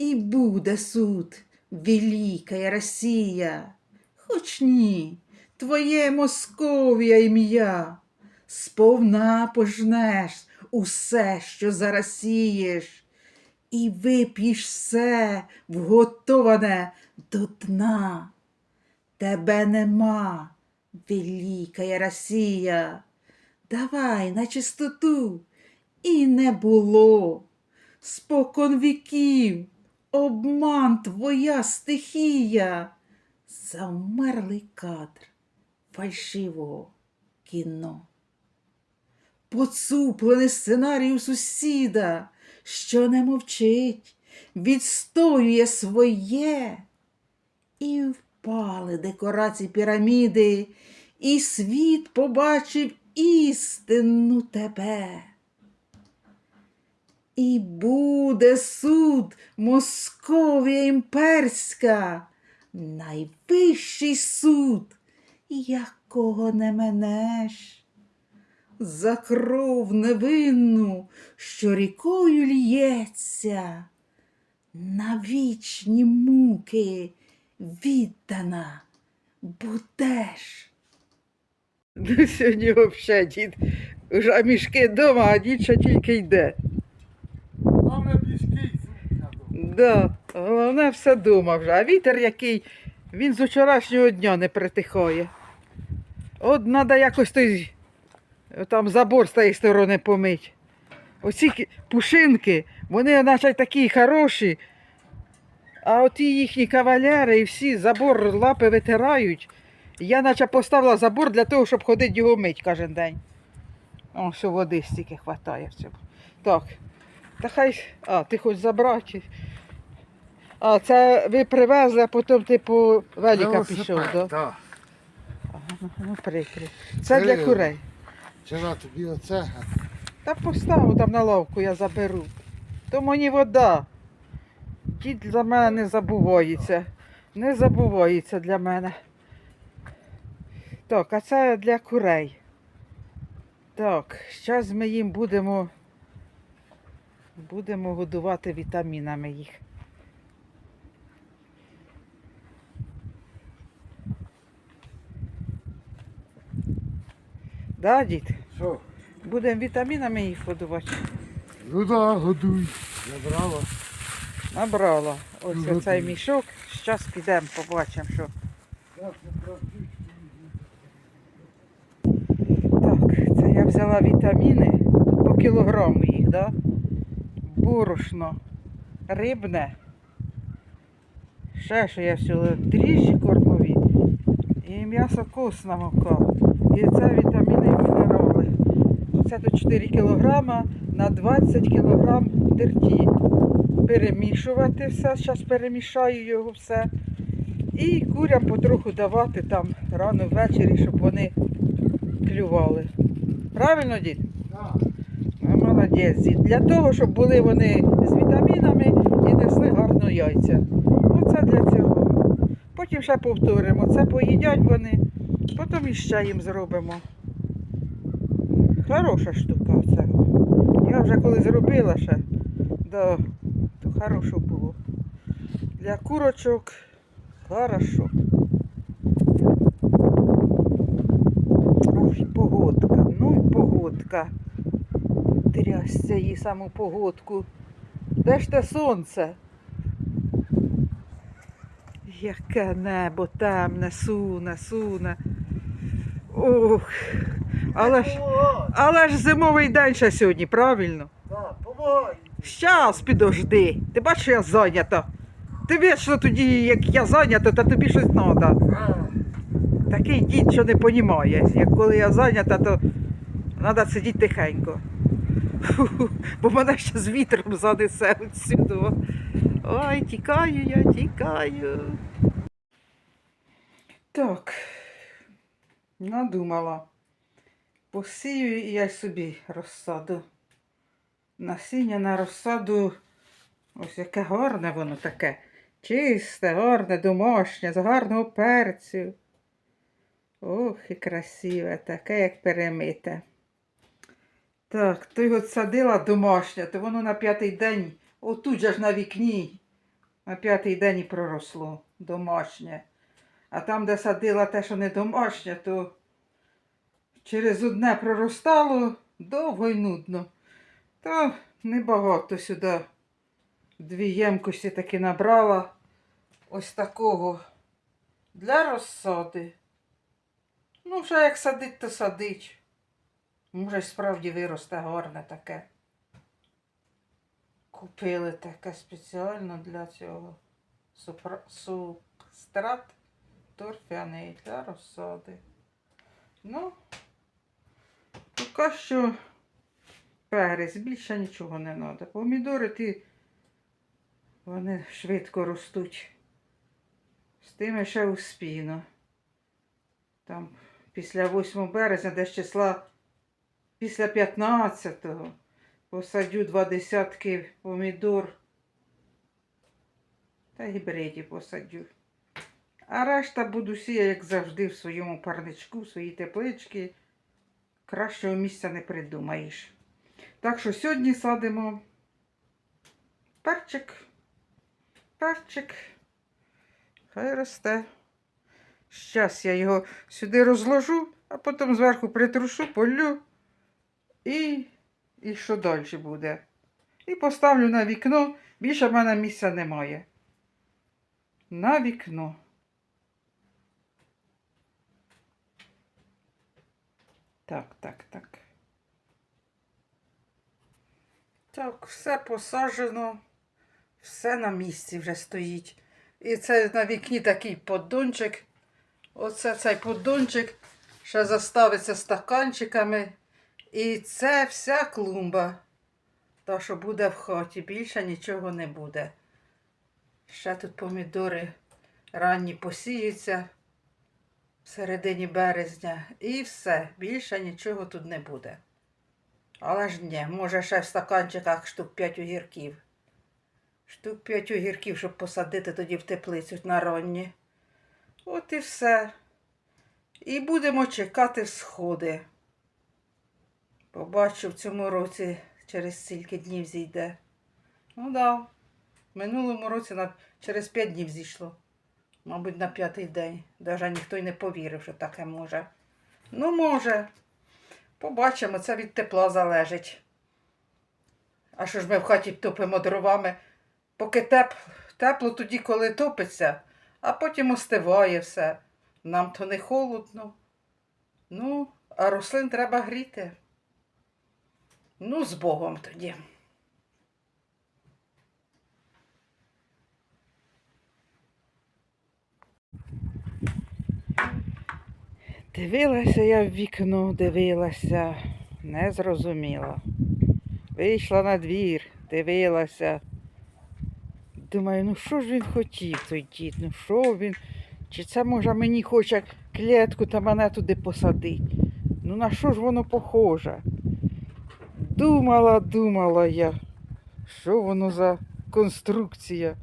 І буде суд, велика Росія, хоч ні, твоє Московія ім'я, сповна пожнеш усе, що зараз сієш, і вип'єш все вготоване до дна. Тебе нема, велика Росія, давай на чистоту, і не було. Спокон віків, обман твоя стихія, завмерлий кадр фальшивого кіно. Поцуплений сценарій у сусіда, що не мовчить, відстоює своє, і впали декорації піраміди, і світ побачив істинну тебе. І буде суд Московія імперська, найвищий суд, якого не менеш. За кров невинну, що рікою лється, на вічні муки віддана будеш. Ну, сьогодні взагалі дід, вже мішки вдома, а дід тільки йде. Головне пішки Да, головне все дома вже. А вітер який, він з вчорашнього дня не притихає. От треба якось той там забор з тієї сторони помить. Оці пушинки, вони наче такі хороші. А оті їхні кавалери і всі забор лапи витирають. Я наче поставила забор для того, щоб ходити його мить кожен день. О, що води стільки хватає в цьому. Так. Та хай. А, ти хоч забрати. А, це ви привезли, а потім ти по велика пішов, так? Да? Ага, ну прикрий. Це для курей. Вчора тобі оце. Та поставив там на лавку, я заберу. То мені вода. Дід за мене не забувається. Не забувається для мене. Так, а це для курей. Так, зараз ми їм будемо. Будемо годувати вітамінами їх. Да, дід? Що? Будемо вітамінами їх годувати. Ну да, годуй. Забрала. Набрала. Ось Ну, оцей мішок. Зараз підемо, побачимо, що. Так, Так, це я взяла вітаміни по кілограму їх, да? Борошно, рибне. Ще що я взяла дріжджі кормові і м'ясо мука. І це вітаміни і мінерали. Це до 4 кілограма на 20 кілограм дерті. Перемішувати все, зараз перемішаю його все. І курям потроху давати там рано ввечері, щоб вони клювали. Правильно, дід? Молодець. Для того, щоб були вони з вітамінами і несли гарно яйця. Оце для цього. Потім ще повторимо. Це поїдять вони, потім іще їм зробимо. Хороша штука це. Я вже коли зробила ще, да, то хорошо було. Для курочок хорошо. Ой, погодка, ну й погодка. Трясся їй саму погодку. Де ж те сонце? Яке небо темне, суне, суне. Ох. Але ж, але ж зимовий день ще сьогодні, правильно? Так, помагай. Щас підожди. Ти бачиш, що я зайнята. Ти вічно тоді, як я зайнята, то тобі щось треба. Такий дід, що не понімає. Як коли я зайнята, то треба сидіти тихенько. Бо мене ще з вітром занесе отсюди. Ой, тікаю я, тікаю. Так, надумала. Посію і я собі розсаду. Насіння на розсаду. Ось яке гарне воно таке. Чисте, гарне, домашнє, з гарного перцю. Ох, і красиве, таке, як перемите. Так, то його садила домашнє, то воно на п'ятий день отут же ж на вікні На п'ятий день і проросло домашнє. А там, де садила те, що не домашнє, то через одне проростало довго й нудно. Та небагато сюди дві ємкості таки набрала ось такого для розсади. Ну, вже як садить, то садить. Може, справді виросте гарне таке. Купили таке спеціально для цього Супра... субстрат торфяний для розсади. Ну, поки що перець, більше нічого не треба. Помідори ті, вони швидко ростуть. З тими ще успіно. Там після 8 березня, десь числа після 15-го посадю два десятки помідор та гібридів посадю. А решта буду сіяти, як завжди, в своєму парничку, в своїй тепличці. Кращого місця не придумаєш. Так що сьогодні садимо перчик. Перчик. Хай росте. Щас я його сюди розложу, а потім зверху притрушу, полю і, і що далі буде. І поставлю на вікно. Більше в мене місця немає. На вікно. Так, так, так. Так, все посаджено, все на місці вже стоїть. І це на вікні такий поддончик. Оце цей поддончик ще заставиться стаканчиками. І це вся клумба. Та, що буде в хаті, більше нічого не буде. Ще тут помідори ранні посіються в середині березня. І все, більше нічого тут не буде. Але ж ні, може ще в стаканчиках штук 5 огірків. Штук 5 огірків, щоб посадити тоді в теплицю на ранні. От і все. І будемо чекати сходи. Побачу в цьому році через стільки днів зійде. Ну да. В минулому році на... через 5 днів зійшло. Мабуть, на п'ятий день. Даже ніхто й не повірив, що таке може. Ну, може. Побачимо, це від тепла залежить. А що ж ми в хаті топимо дровами? Поки теп... тепло тоді, коли топиться, а потім остиває все. Нам то не холодно. Ну, а рослин треба гріти. Ну, з Богом тоді. Дивилася я в вікно, дивилася, не зрозуміла. Вийшла на двір, дивилася. Думаю, ну що ж він хотів, той дід, ну що він? Чи це може мені хоче клітку та мене туди посадить? Ну на що ж воно похоже? Думала, думала я, що воно за конструкція.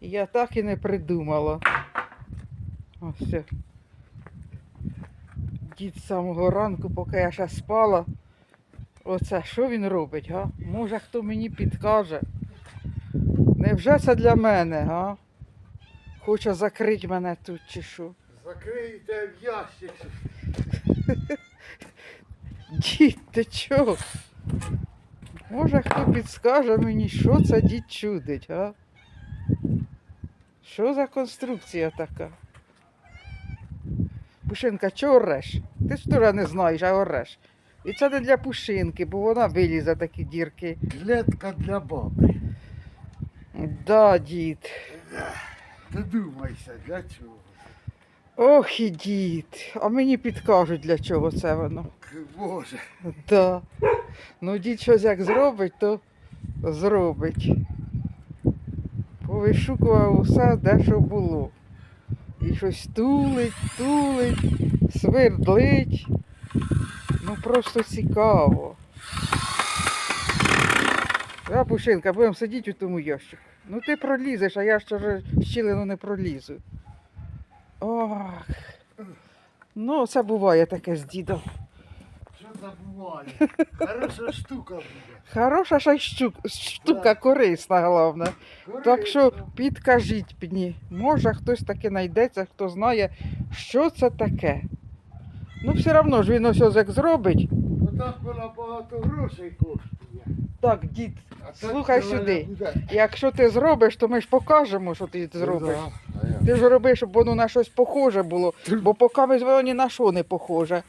Я так і не придумала. Ось. Дід з самого ранку, поки я ще спала. Оце що він робить, га? Може хто мені підкаже? Невже це для мене, га? Хоче закрити мене тут чи що? Закрийте в ящик. Дід, ти чого? Може хто підскаже мені, що це дід чудить, а? Що за конструкція така? Пушинка, чого ореш? Ти ж тура не знаєш, а ореш. І це не для пушинки, бо вона вилізе такі дірки. Клетка для баби. Да, дід. Не думайся, для чого. Ох і дід. А мені підкажуть, для чого це воно. Боже. Да. Ну, дід щось як зробить, то зробить. Повишукував усе, де що було. І щось тулить, тулить, свердлить. Ну просто цікаво. Я, Пушинка, будемо сидіти у тому ящику. Ну ти пролізеш, а я ще щілину не пролізу. Ох. Ну, це буває таке з дідом. Що забуває. Хороша штука буде. Хороша ще й штука, Так. корисна, головне. Так що підкажіть мені, може хтось таки знайдеться, хто знає, що це таке. Ну, все одно ж він ось як зробить. Отак вона багато грошей коштує. Так, дід, А так Слухай вона сюди. буде. якщо ти зробиш, то ми ж покажемо, що ти зробиш. Ну, да. А як? Ти ж роби, щоб воно на щось похоже було, бо поки ми воно ні на що не похоже.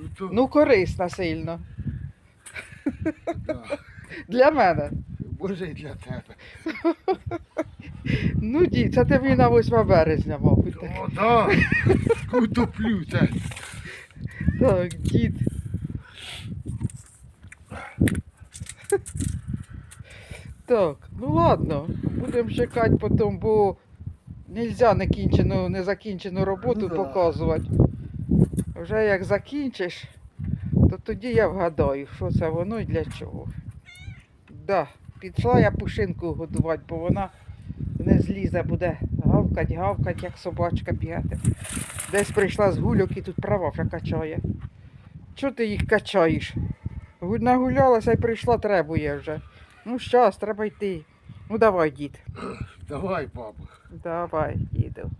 Ну, то, Ну, корисна сильно. да. Для мене. Може і для тебе. Ну, дід, це тобі на 8 березня, мабуть. Так, О, да. Утоплю це. так дід. Так, ну ладно, будемо чекати потім, бо нельзя некінчену, незакінчену роботу Ну да. показувати. Вже як закінчиш, то тоді я вгадаю, що це воно і для чого. Да, пішла я пушинку годувати, бо вона не злізе, буде гавкать, гавкать, як собачка бігати. Десь прийшла з гульок і тут права вже качає. Чого ти їх качаєш? Гу- Нагулялася і прийшла, требує вже. Ну, щас, треба йти. Ну давай, дід. Давай, папа. Давай, діду.